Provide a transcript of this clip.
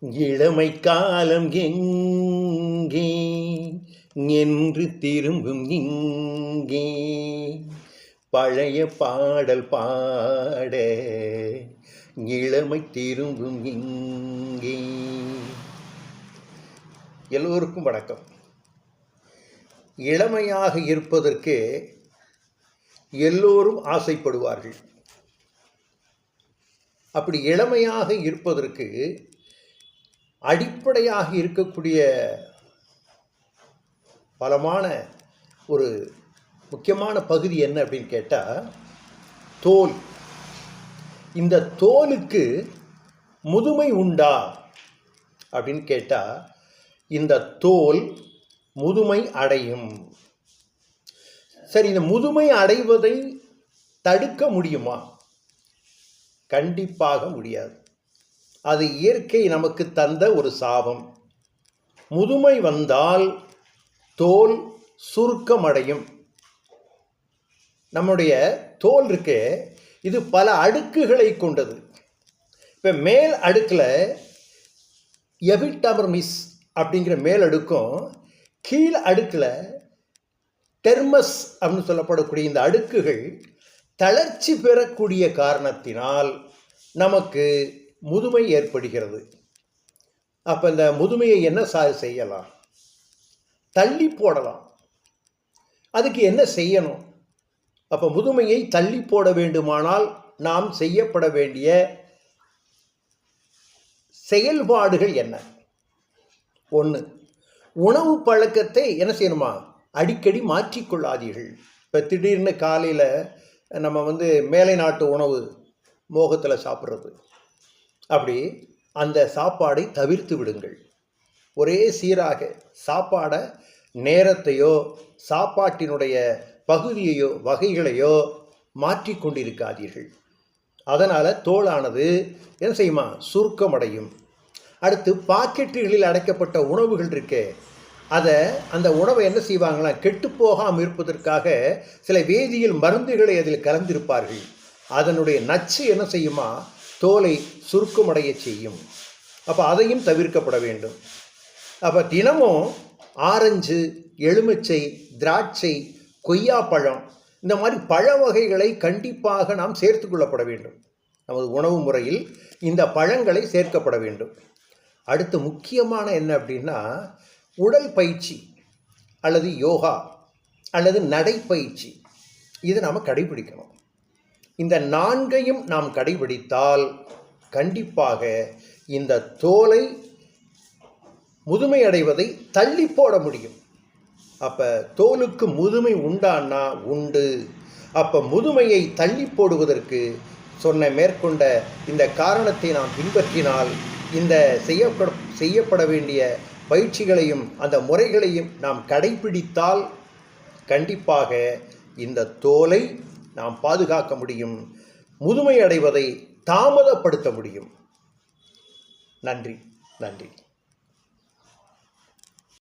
இளமை காலம் எங்கே? என்று திரும்பும் இங்கே. பழைய பாடல் பாட இளமை திரும்பும் இங்கே. எல்லோருக்கும் வணக்கம். இளமையாக இருப்பதற்கு எல்லோரும் ஆசைப்படுவார்கள். அப்படி இளமையாக இருப்பதற்கு அடிப்படையாக இருக்கக்கூடிய பலமான ஒரு முக்கியமான பகுதி என்ன அப்படின்னு கேட்டால் தோல். இந்த தோலுக்கு முதுமை உண்டா அப்படின்னு கேட்டால் இந்த தோல் முதுமை அடையும். சரி இந்த முதுமை அடைவதை தடுக்க முடியுமா? கண்டிப்பாக முடியாது. அது இயற்கை நமக்கு தந்த ஒரு சாபம். முதுமை வந்தால் தோல் சுருக்கமடையும். நம்முடைய தோல் இருக்கு இது பல அடுக்குகளை கொண்டது. இப்போ மேல் அடுக்கில் எபிட்டமர்மிஸ் அப்படிங்கிற மேல் அடுக்கும் கீழ் அடுக்கில் டெர்மஸ் அப்படின்னு சொல்லப்படக்கூடிய இந்த அடுக்குகள் தளர்ச்சி பெறக்கூடிய காரணத்தினால் நமக்கு முதுமை ஏற்படுகிறது. அப்போ இந்த முதுமையை என்ன சா செய்யலாம்? தள்ளி போடலாம். அதுக்கு என்ன செய்யணும்? அப்போ முதுமையை தள்ளி போட வேண்டுமானால் நாம் செய்யப்பட வேண்டிய செயல்பாடுகள் என்ன? ஒன்று உணவு பழக்கத்தை என்ன செய்யணுமா? அடிக்கடி மாற்றிக்கொள்ளாதீர்கள். இப்போ திடீர்னு காலையில் நம்ம வந்து மேலை நாட்டு உணவு மோகத்தில் சாப்பிட்றது. அப்படி அந்த சாப்பாடை தவிர்த்து விடுங்கள். ஒரே சீராக சாப்பாடை நேரத்தையோ சாப்பாட்டினுடைய பகுதியையோ வகைகளையோ மாற்றி கொண்டிருக்காதீர்கள். அதனால் தோலானது என்ன செய்யுமா? சுருக்கமடையும். அடுத்து பாக்கெட்டுகளில் அடைக்கப்பட்ட உணவுகள் இருக்கே அதை அந்த உணவை என்ன செய்வாங்களாம் கெட்டு போகாமல் இருப்பதற்காக சில வேதியியல் மருந்துகளை அதில் கலந்திருப்பார்கள். அதனுடைய நச்சு என்ன செய்யுமா? தோலை சுருக்கமடைய செய்யும். அப்போ அதையும் தவிர்க்கப்பட வேண்டும். அப்போ தினமும் ஆரஞ்சு எலுமிச்சை திராட்சை கொய்யாப்பழம் இந்த மாதிரி பழ வகைகளை கண்டிப்பாக நாம் சேர்த்து கொள்ளப்பட வேண்டும். நமது உணவு முறையில் இந்த பழங்களை சேர்க்கப்பட வேண்டும். அடுத்து முக்கியமான என்ன அப்படின்னா உடல் பயிற்சி அல்லது யோகா அல்லது நடைப்பயிற்சி. இதை நாம் கடைபிடிக்கணும். இந்த நான்கையும் நாம் கடைபிடித்தால் கண்டிப்பாக இந்த தோலை முதுமை அடைவதை தள்ளி போட முடியும். அப்போ தோலுக்கு முதுமை உண்டான்னா உண்டு. அப்போ முதுமையை தள்ளி போடுவதற்கு சொன்ன மேற்கொண்ட இந்த காரணத்தை நாம் பின்பற்றினால் இந்த செய்யப்பட செய்யப்பட வேண்டிய பயிற்சிகளையும் அந்த முறைகளையும் நாம் கடைபிடித்தால் கண்டிப்பாக இந்த தோலை நாம் பாதுகாக்க முடியும் முதுமை அடைவதை தாமதப்படுத்த முடியும். நன்றி நன்றி.